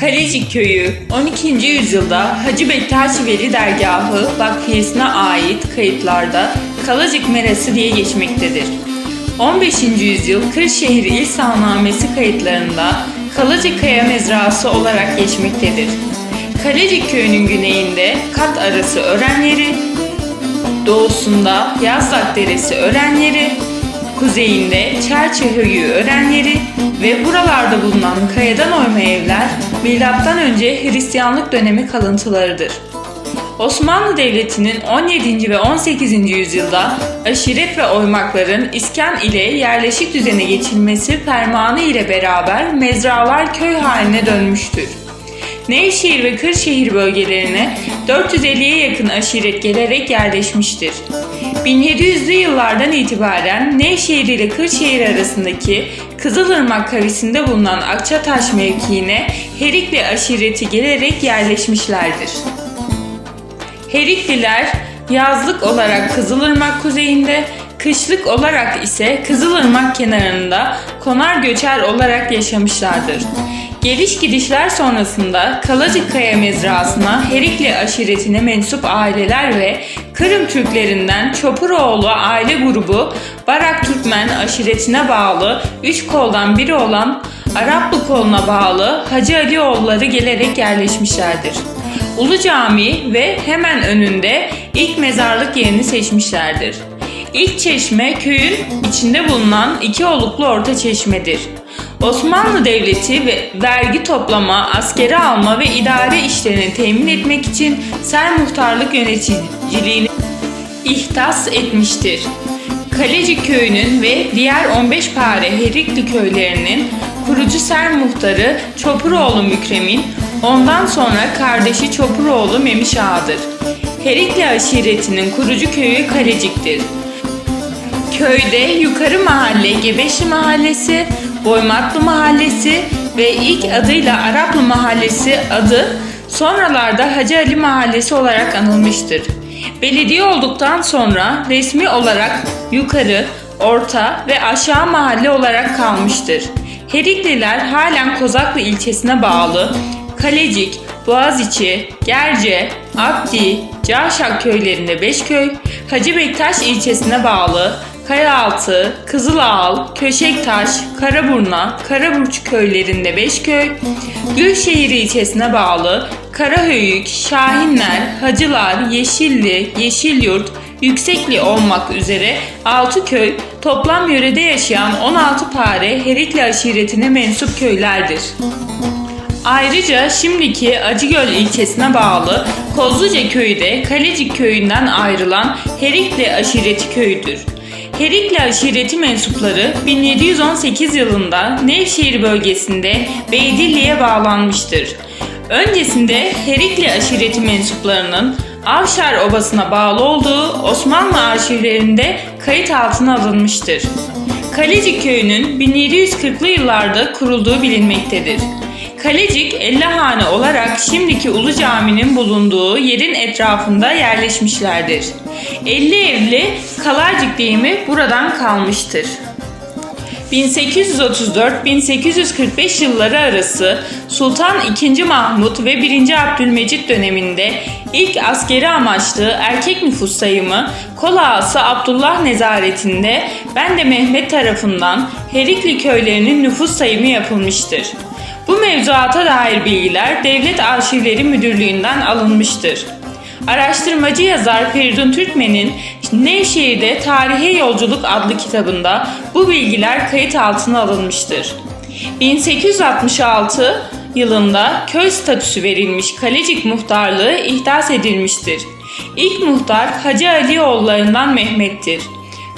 Kalecik Köyü 12. yüzyılda Hacı Bektaş Veli Dergahı Vakfiyesine ait kayıtlarda Kalacık Merası diye geçmektedir. 15. yüzyıl Kırşehir İl Sahnamesi kayıtlarında Kalacık Kaya Mezrası olarak geçmektedir. Kalecik Köyü'nün güneyinde kat arası ören yeri, doğusunda Yazlak Deresi ören yeri, kuzeyinde Çerçehöyü ören yeri ve buralarda bulunan kayadan oyma evler milattan önce Hristiyanlık dönemi kalıntılarıdır. Osmanlı Devleti'nin 17. ve 18. yüzyılda aşiret ve oymakların iskan ile yerleşik düzene geçilmesi fermanı ile beraber mezralar köy haline dönmüştür. Nevşehir ve Kırşehir bölgelerine 450'ye yakın aşiret gelerek yerleşmiştir. 1700'lü yıllardan itibaren Nevşehir ile Kırşehir arasındaki Kızılırmak kavisinde bulunan Akçataş mevkiine Herikli aşireti gelerek yerleşmişlerdir. Herikliler yazlık olarak Kızılırmak kuzeyinde, kışlık olarak ise Kızılırmak kenarında konar göçer olarak yaşamışlardır. Geliş gidişler sonrasında Kalacıkkaya mezrasına Herikli aşiretine mensup aileler ve Kırım Türklerinden Çopuroğlu aile grubu Barak Türkmen aşiretine bağlı üç koldan biri olan Araplı koluna bağlı Hacı Alioğulları gelerek yerleşmişlerdir. Ulu Cami ve hemen önünde ilk mezarlık yerini seçmişlerdir. İlk çeşme köyün içinde bulunan iki oluklu orta çeşmedir. Osmanlı Devleti ve vergi toplama, askeri alma ve idare işlerini temin etmek için ser muhtarlık yöneticiliğini ihtas etmiştir. Kalecik köyünün ve diğer 15 pare Herikli köylerinin kurucu ser muhtarı Çopuroğlu Mükrem'in ondan sonra kardeşi Çopuroğlu Memiş Ağa'dır. Herikli aşiretinin kurucu köyü Kalecik'tir. Köyde Yukarı Mahalle, Gebeşli Mahallesi, Boymatlı Mahallesi ve ilk adıyla Araplı Mahallesi adı sonralarda Hacı Ali Mahallesi olarak anılmıştır. Belediye olduktan sonra resmi olarak yukarı, orta ve aşağı mahalle olarak kalmıştır. Herikliler halen Kozaklı ilçesine bağlı Kalecik, Boğaziçi, Gerce, Abdi, Cahşak köylerinde 5 köy, Hacı Bektaş ilçesine bağlı Kayaaltı, Kızılağal, Köşektaş, Karaburna, Karaburç köylerinde 5 köy, Gülşehir ilçesine bağlı Karahöyük, Şahinler, Hacılar, Yeşilli, Yeşilyurt, Yüksekli olmak üzere 6 köy toplam yörede yaşayan 16 pare Herikli aşiretine mensup köylerdir. Ayrıca şimdiki Acıgöl ilçesine bağlı Kozluca köyü de Kalecik köyünden ayrılan Herikli aşireti köyüdür. Herikli aşireti mensupları 1718 yılında Nevşehir bölgesinde Beydilli'ye bağlanmıştır. Öncesinde Herikli aşireti mensuplarının Avşar Obası'na bağlı olduğu Osmanlı arşivlerinde kayıt altına alınmıştır. Kalecik köyünün 1740'lı yıllarda kurulduğu bilinmektedir. Kalecik 50 hane olarak şimdiki Ulu Cami'nin bulunduğu yerin etrafında yerleşmişlerdir. 50 evli Kalarcık deyimi buradan kalmıştır. 1834-1845 yılları arası Sultan II. Mahmut ve 1. Abdülmecit döneminde ilk askeri amaçlı erkek nüfus sayımı kol ağası Abdullah nezaretinde Bende Mehmet tarafından Herikli köylerinin nüfus sayımı yapılmıştır. Bu mevzuata dair bilgiler Devlet Arşivleri Müdürlüğü'nden alınmıştır. Araştırmacı yazar Feridun Türkmen'in Nevşehir'de Tarihe Yolculuk adlı kitabında bu bilgiler kayıt altına alınmıştır. 1866 yılında köy statüsü verilmiş Kalecik muhtarlığı ihdas edilmiştir. İlk muhtar Hacı Alioğullarından Mehmet'tir.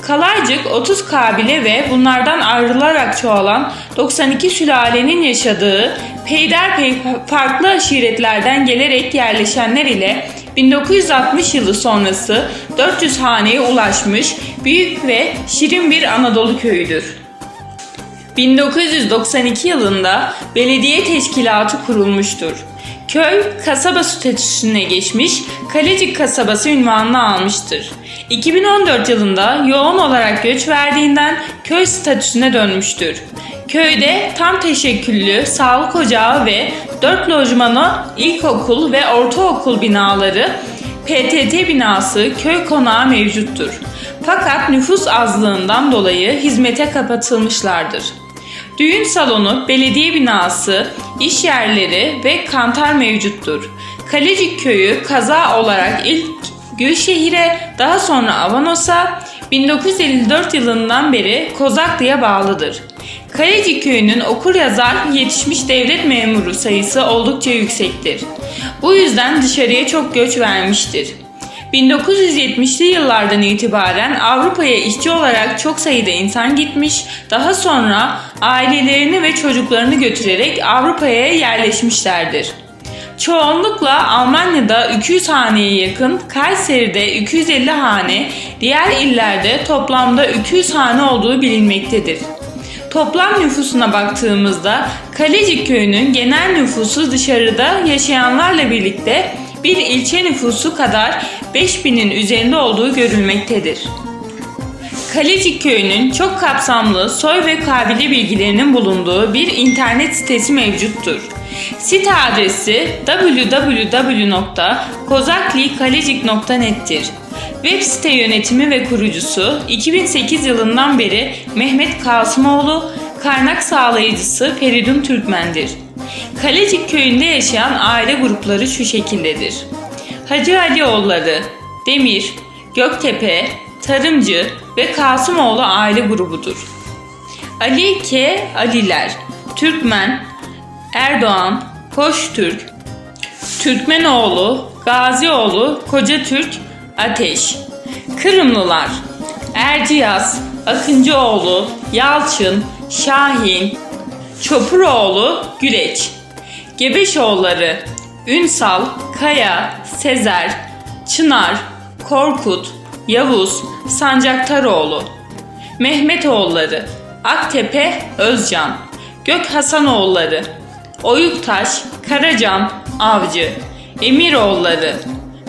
Kalaycık 30 kabile ve bunlardan ayrılarak çoğalan 92 sülalenin yaşadığı peyderpey farklı aşiretlerden gelerek yerleşenler ile 1960 yılı sonrası 400 haneye ulaşmış büyük ve şirin bir Anadolu köyüdür. 1992 yılında belediye teşkilatı kurulmuştur. Köy kasaba statüsüne geçmiş, Kalecik kasabası ünvanını almıştır. 2014 yılında yoğun olarak göç verdiğinden köy statüsüne dönmüştür. Köyde tam teşekküllü sağlık ocağı ve 4 lojmanı ilkokul ve ortaokul binaları PTT binası köy konağı mevcuttur. Fakat nüfus azlığından dolayı hizmete kapatılmışlardır. Düğün salonu, belediye binası, iş yerleri ve kantar mevcuttur. Kalecik köyü kaza olarak ilk Gülşehir'e daha sonra Avanos'a 1954 yılından beri Kozaklı'ya bağlıdır. Kalecik köyünün okur yazar yetişmiş devlet memuru sayısı oldukça yüksektir. Bu yüzden dışarıya çok göç vermiştir. 1970'li yıllardan itibaren Avrupa'ya işçi olarak çok sayıda insan gitmiş, daha sonra ailelerini ve çocuklarını götürerek Avrupa'ya yerleşmişlerdir. Çoğunlukla Almanya'da 200 haneye yakın, Kayseri'de 250 hane, diğer illerde toplamda 200 hane olduğu bilinmektedir. Toplam nüfusuna baktığımızda Kalecik köyünün genel nüfusu dışarıda yaşayanlarla birlikte bir ilçe nüfusu kadar 5000'in üzerinde olduğu görülmektedir. Kalecik köyünün çok kapsamlı soy ve kabile bilgilerinin bulunduğu bir internet sitesi mevcuttur. Site adresi www.kozakliikalecik.net'tir. Web site yönetimi ve kurucusu 2008 yılından beri Mehmet Kasımoğlu, kaynak sağlayıcısı Feridun Türkmen'dir. Kalecik köyünde yaşayan aile grupları şu şekildedir. Hacı Alioğulları, Demir, Göktepe, Tarımcı ve Kasımoğlu aile grubudur. Ali K. Aliler, Türkmen, Erdoğan, Koçtürk, Türkmenoğlu, Gazioğlu, Koca Türk, Ateş. Kırımlılar, Erciyaz, Akıncıoğlu, Yalçın, Şahin, Çopuroğlu, Güleç. Gebeşoğulları, Ünsal, Kaya, Sezer, Çınar, Korkut, Yavuz, Sancaktaroğlu. Mehmetoğulları, Aktepe, Özcan, Gök Hasanoğulları, Oyuktaş, Karacan, Avcı, Emiroğulları,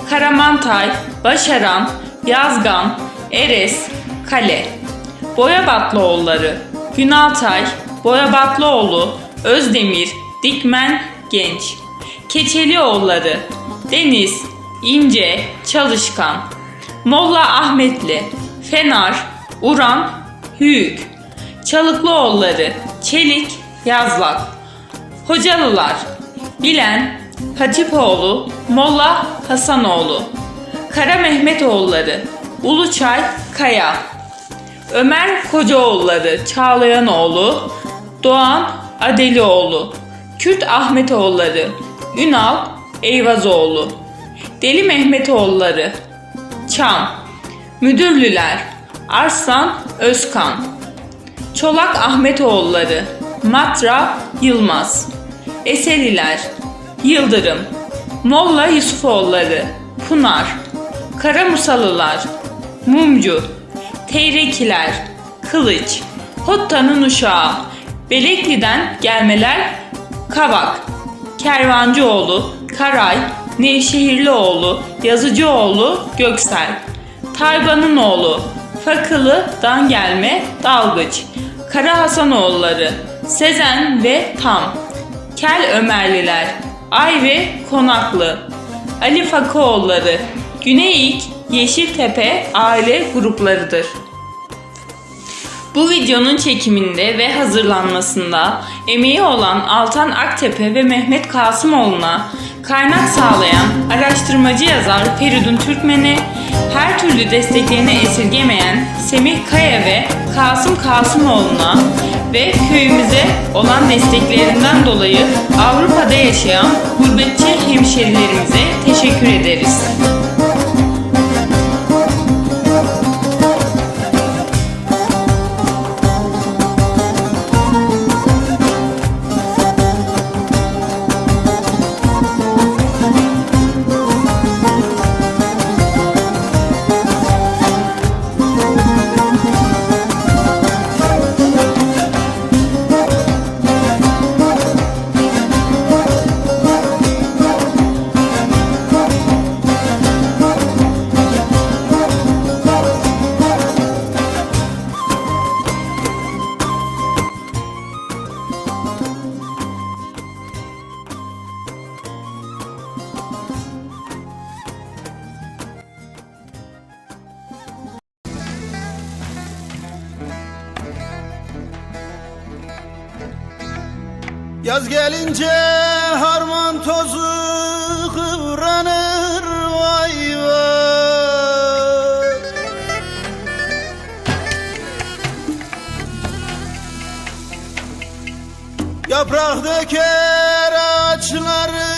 Karamantay, Başaran, Yazgan, Eres, Kale, Boyabatlıoğulları, Günaltay, Boyabatlıoğlu, Özdemir, Dikmen, Genç, Keçelioğulları, Deniz, İnce, Çalışkan, Molla Ahmetli, Fenar, Uran, Hüyük, Çalıklıoğulları, Çelik, Yazlak, Hocalılar, Bilen, Hatipoğlu, Molla Hasanoğlu, Kara Mehmetoğulları, Uluçay, Kaya, Ömer Kocaoğulları, Çağlayanoğlu, Doğan Adelioğlu, Kürt Ahmetoğulları, Ünal Eyvazoğlu, Deli Mehmetoğulları, Çam, Müdürlüler, Arslan Özkan, Çolak Ahmetoğulları, Matra Yılmaz, Eseliler, Yıldırım, Molla Yusufoğulları, Pınar, Karamusalılar, Mumcu, Teyrekiler, Kılıç, Hotta'nın uşağı, Belekli'den gelmeler, Kavak, Kervancıoğlu, Karay, Nevşehirlioğlu, Yazıcıoğlu, Göksel, Tayban'ın oğlu, Fakılı'dan gelme, Dalgıç, Kara Hasanoğulları, Sezen ve Tam, Kel Ömerliler, Ay ve Konaklı, Ali Fakıoğulları, Güneyik, Yeşiltepe aile gruplarıdır. Bu videonun çekiminde ve hazırlanmasında emeği olan Altan Aktepe ve Mehmet Kasımoğlu'na kaynak sağlayan araştırmacı yazar Feridun Türkmen'e her türlü desteklerini esirgemeyen Semih Kaya ve Kasım Kasımoğlu'na ve köyümüze olan desteklerinden dolayı Avrupa'da yaşayan gurbetçi hemşerilerimize teşekkür ederiz. Yaz gelince harman tozu kıvranır vay vay. Yaprak döker ağaçları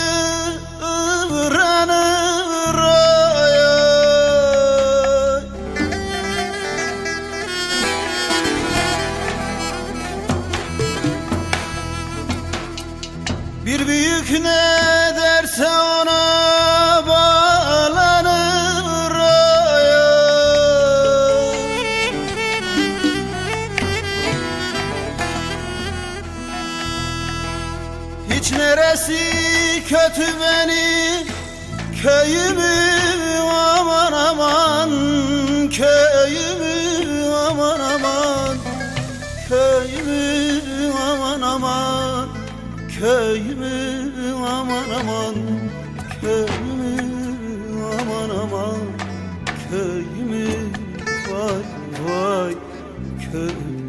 kötü benim köyümü aman aman köyümü aman aman köyümü aman aman köyümü aman aman köyümü aman aman köyümü vay vay köyümü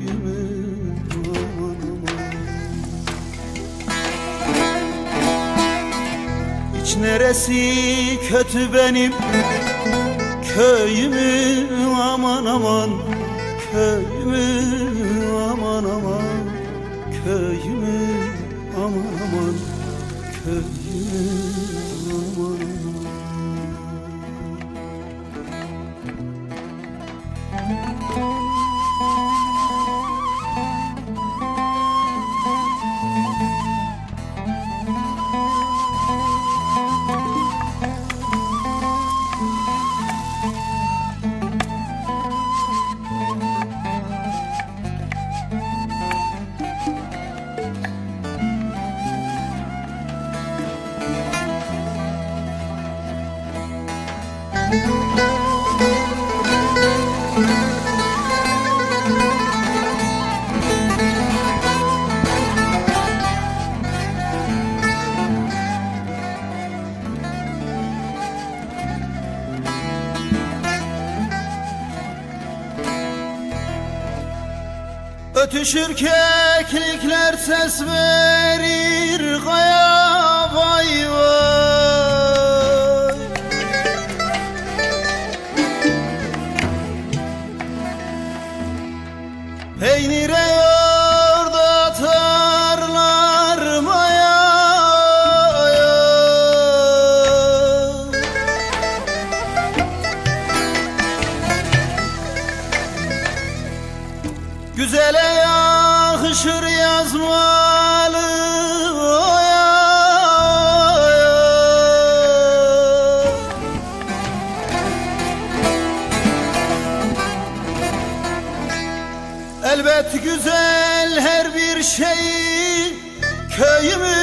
Neresi? Kötü benim. Köyümü aman aman. Köyümü aman aman. Köyümü aman aman. Köyümü Ötüşür keklikler ses verir kaya vay vay her bir şey Köyümü